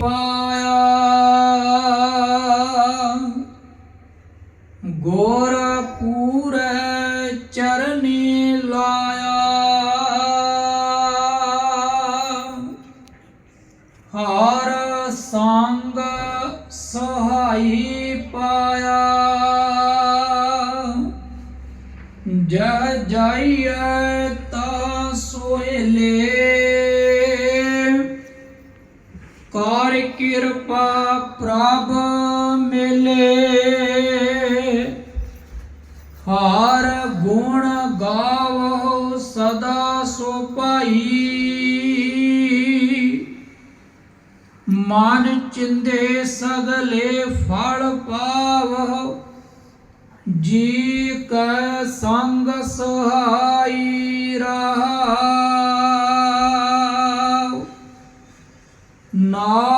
ਪਾਇਆ। ਗੋਰ ਪੂਰੇ ਚਰਨੀ ਲਾਇਆ। ਹਰ ਸੰਗ ਸਹਾਈ ਪਾਇਆ। ਜੈ ਜਾਈਐ ਤਾ ਸੋਇਲੇ ਲੇ। ਕਿਰਪਾ ਪ੍ਰਭ ਮਿਲੇ। ਹਰ ਗੁਣ ਗਾਵੋ ਸਦਾ ਸੋ ਭਾਈ। ਮਨ ਚਿੰਦੇ ਸਗਲੇ ਫਲ ਪਾਵੋ ਜੀ ਕੈ ਸੰਗ ਸਹਾਈ ਰਹਾਉ। ਨਾਰਾਇਣ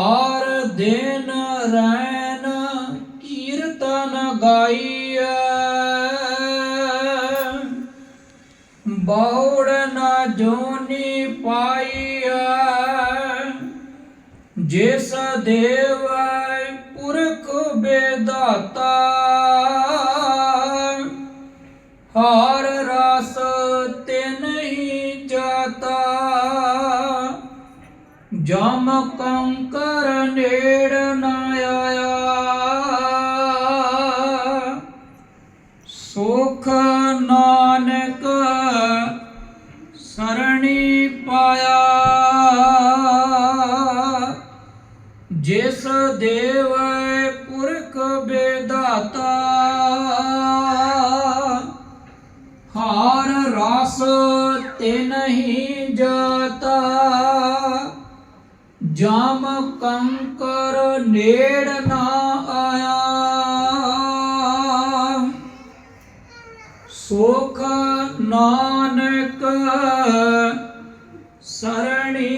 ਹਰ ਦਿਨ ਰੈਨ ਕੀਰਤਨ ਗਾਈਐ। ਬੌੜ ਨਾ ਜੋਨੀ ਪਾਈਐ। ਜਿਸ ਦੇਵ ਪੁਰਖ ਬੇਦਾਤਾ। ਹਰ ਰਸ ਤੇ ਜਮ ਕੰਕਰ ਨੇੜ ਨਾ ਆਇਆ। ਸੁਖ ਨਾਨਕ ਸਰਣੀ ਪਾਇਆ। ਜਿਸ ਦੇਵ ਪੁਰਖ ਬੇਦਾਤਾ, ਹਾਰ ਰਸ ਤੇ ਨਹੀਂ ਜਾਤਾ। ਜਮ ਕੰਕਰ ਨੇੜ ਨਾ ਆਇਆ। ਸੁਖ ਨਾਨਕ ਸਰਣੀ